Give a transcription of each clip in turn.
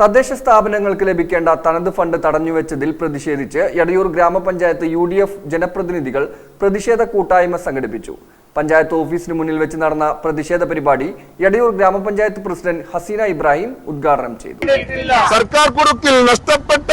തദ്ദേശ സ്ഥാപനങ്ങൾക്ക് ലഭിക്കേണ്ട തനത് ഫണ്ട് തടഞ്ഞുവെച്ചതിൽ പ്രതിഷേധിച്ച് എടയൂർ ഗ്രാമപഞ്ചായത്ത് യു ഡി എഫ് ജനപ്രതിനിധികൾ പ്രതിഷേധ കൂട്ടായ്മ സംഘടിപ്പിച്ചു. പഞ്ചായത്ത് ഓഫീസിന് മുന്നിൽ വെച്ച് നടന്ന പ്രതിഷേധ പരിപാടി എടയൂർ ഗ്രാമപഞ്ചായത്ത് പ്രസിഡന്റ് ഹസീന ഇബ്രാഹിം ഉദ്ഘാടനം ചെയ്തു. സർക്കാർ കുടുക്കിൽ നഷ്ടപ്പെട്ട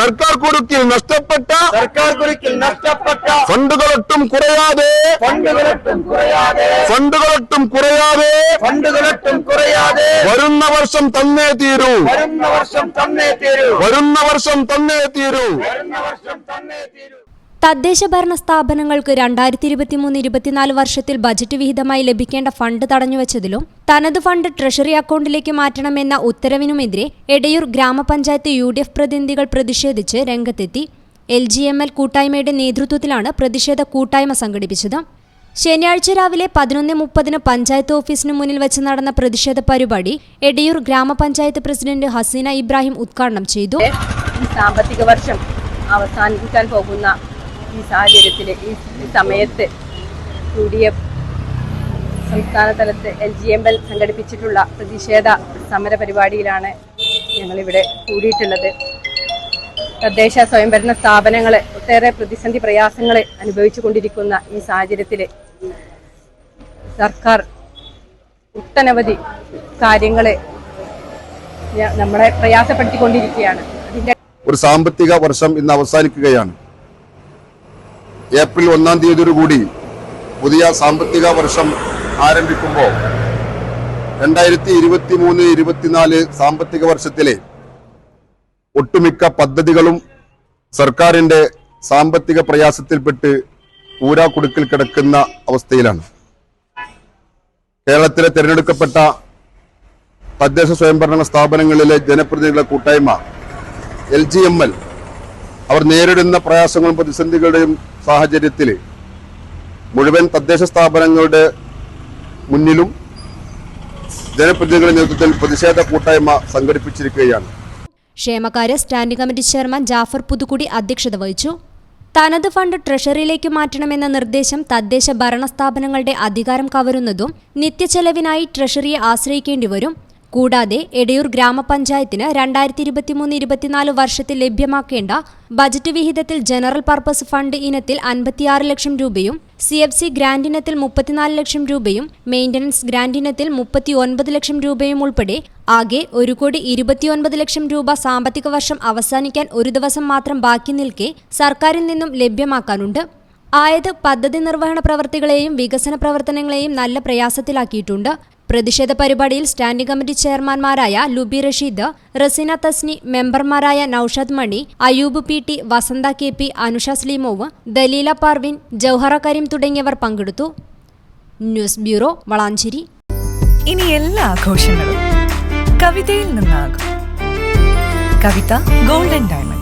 സർക്കാർ കുടുക്കിൽ നഷ്ടപ്പെട്ട സർക്കാർ കുടുക്കിൽ നഷ്ടപ്പെട്ട ഫണ്ടുകളൊട്ടും കുറയാതെ ഫണ്ടുകളൊട്ടും കുറയാതെ ഫണ്ടുകളൊട്ടും കുറയാതെ ഫണ്ടുകളൊട്ടും കുറയാതെ വരുന്ന വർഷം തന്നേ തീരൂ. വരുന്ന വർഷം തന്നേ തീരൂ. വരുന്ന വർഷം തന്നേ തീരൂ. വരുന്ന വർഷം തന്നേ തീരൂ. തദ്ദേശ ഭരണ സ്ഥാപനങ്ങൾക്ക് രണ്ടായിരത്തി ഇരുപത്തിമൂന്ന് ഇരുപത്തിനാല് വർഷത്തിൽ ബജറ്റ് വിഹിതമായി ലഭിക്കേണ്ട ഫണ്ട് തടഞ്ഞുവച്ചതിലും തനത് ഫണ്ട് ട്രഷറി അക്കൗണ്ടിലേക്ക് മാറ്റണമെന്ന ഉത്തരവിനുമെതിരെ എടയൂർ ഗ്രാമപഞ്ചായത്ത് യു ഡി എഫ് പ്രതിനിധികൾ പ്രതിഷേധിച്ച് രംഗത്തെത്തി. എൽ ജി എം എൽ കൂട്ടായ്മയുടെ നേതൃത്വത്തിലാണ് പ്രതിഷേധ കൂട്ടായ്മ സംഘടിപ്പിച്ചത്. ശനിയാഴ്ച രാവിലെ പതിനൊന്ന് മുപ്പതിന് പഞ്ചായത്ത് ഓഫീസിന് മുന്നിൽ വെച്ച് നടന്ന പ്രതിഷേധ പരിപാടി എടയൂർ ഗ്രാമപഞ്ചായത്ത് പ്രസിഡന്റ് ഹസീന ഇബ്രാഹിം ഉദ്ഘാടനം ചെയ്തു. ഈ സാമ്പത്തിക വർഷം അവസാനിക്കാൻ പോകുന്ന ഈ സാഹചര്യത്തിൽ ഈ സമയത്ത് യു ഡി എഫ് സംസ്ഥാന തലത്ത് എൽ ജി എം എൽ സംഘടിപ്പിച്ചിട്ടുള്ള പ്രതിഷേധ സമര പരിപാടിയിലാണ് ഞങ്ങളിവിടെ കൂടിയിട്ടുള്ളത്. തദ്ദേശ സ്വയംഭരണ സ്ഥാപനങ്ങൾ ഒട്ടേറെ പ്രതിസന്ധി പ്രയാസങ്ങൾ അനുഭവിച്ചു കൊണ്ടിരിക്കുന്ന ഈ സാഹചര്യത്തിൽ സർക്കാർ ഒട്ടനവധി കാര്യങ്ങൾ നമ്മളെ പ്രയാസപ്പെടുത്തിക്കൊണ്ടിരിക്കുകയാണ്. ഒരു സാമ്പത്തിക വർഷം ഇന്ന് അവസാനിക്കുകയാണ്. ഏപ്രിൽ ഒന്നാം തീയതിയോടുകൂടി പുതിയ സാമ്പത്തിക വർഷം ആരംഭിക്കുമ്പോൾ രണ്ടായിരത്തി ഇരുപത്തി മൂന്ന് ഇരുപത്തിനാല് സാമ്പത്തിക വർഷത്തിലെ ഒട്ടുമിക്ക പദ്ധതികളും സർക്കാരിന്റെ സാമ്പത്തിക പ്രയാസത്തിൽപ്പെട്ട് ഊരാക്കുടുക്കിൽ കിടക്കുന്ന അവസ്ഥയിലാണ്. കേരളത്തിലെ തിരഞ്ഞെടുക്കപ്പെട്ട തദ്ദേശ സ്വയംഭരണ സ്ഥാപനങ്ങളിലെ ജനപ്രതിനിധികളുടെ കൂട്ടായ്മ എൽ ജി എം എൽ അവർ നേരിടുന്ന പ്രയാസങ്ങളും പ്രതിസന്ധികളുടെയും സാഹചര്യത്തിൽ മുഴുവൻ തദ്ദേശ സ്ഥാപനങ്ങളുടെ മുന്നിലും ജനപ്രതിനിധികളുടെ നേതൃത്വത്തിൽ പ്രതിഷേധ കൂട്ടായ്മ സംഘടിപ്പിച്ചിരിക്കുകയാണ്. ക്ഷേമകാര്യ standing committee chairman Jafar Puthukkudi അധ്യക്ഷത വഹിച്ചു. തനത് ഫണ്ട് ട്രഷറിയിലേക്ക് മാറ്റണമെന്ന നിർദ്ദേശം തദ്ദേശ ഭരണ സ്ഥാപനങ്ങളുടെ അധികാരം കവരുന്നതും നിത്യച്ചെലവിനായി ട്രഷറിയെ ആശ്രയിക്കേണ്ടി വരും. കൂടാതെ എടയൂർ ഗ്രാമപഞ്ചായത്തിന് രണ്ടായിരത്തി ഇരുപത്തിമൂന്ന് ഇരുപത്തിനാല് വർഷത്തിൽ ലഭ്യമാക്കേണ്ട ബജറ്റ് വിഹിതത്തിൽ ജനറൽ പർപ്പസ് ഫണ്ട് ഇനത്തിൽ അൻപത്തിയാറ് ലക്ഷം രൂപയും സി എഫ് സി ഗ്രാൻഡ് ഇനത്തിൽ മുപ്പത്തിനാല് ലക്ഷം രൂപയും മെയിന്റനൻസ് ഗ്രാൻഡ് ഇനത്തിൽ മുപ്പത്തി ഒൻപത് ലക്ഷം രൂപയും ഉൾപ്പെടെ ആകെ ഒരു കോടി ഇരുപത്തിയൊൻപത് ലക്ഷം രൂപ സാമ്പത്തിക വർഷം അവസാനിക്കാൻ ഒരു ദിവസം മാത്രം ബാക്കി നിൽക്കെ സർക്കാരിൽ നിന്നും ലഭ്യമാക്കാനുണ്ട്. ആയത് പദ്ധതി നിർവഹണ പ്രവർത്തികളെയും വികസന പ്രവർത്തനങ്ങളെയും നല്ല പ്രയാസത്തിലാക്കിയിട്ടുണ്ട്. പ്രതിഷേധ പരിപാടിയിൽ സ്റ്റാൻഡിംഗ് കമ്മിറ്റി ചെയർമാൻമാരായ ലുബി റഷീദ് റസീന തസ്നി മെമ്പർമാരായ Noushad Mani Ayoob P T Vasantha K P Anusha സ്ലീമോവ് Daleela Parveen Jouhara Kareem തുടങ്ങിയവർ പങ്കെടുത്തു. News bureau Valanchery. ഇനി എല്ലാ ആഘോഷങ്ങളും കവിതയിൽ നിന്നാകും. കവിത ഗോൾഡൻ ഡയമണ്ട്സ്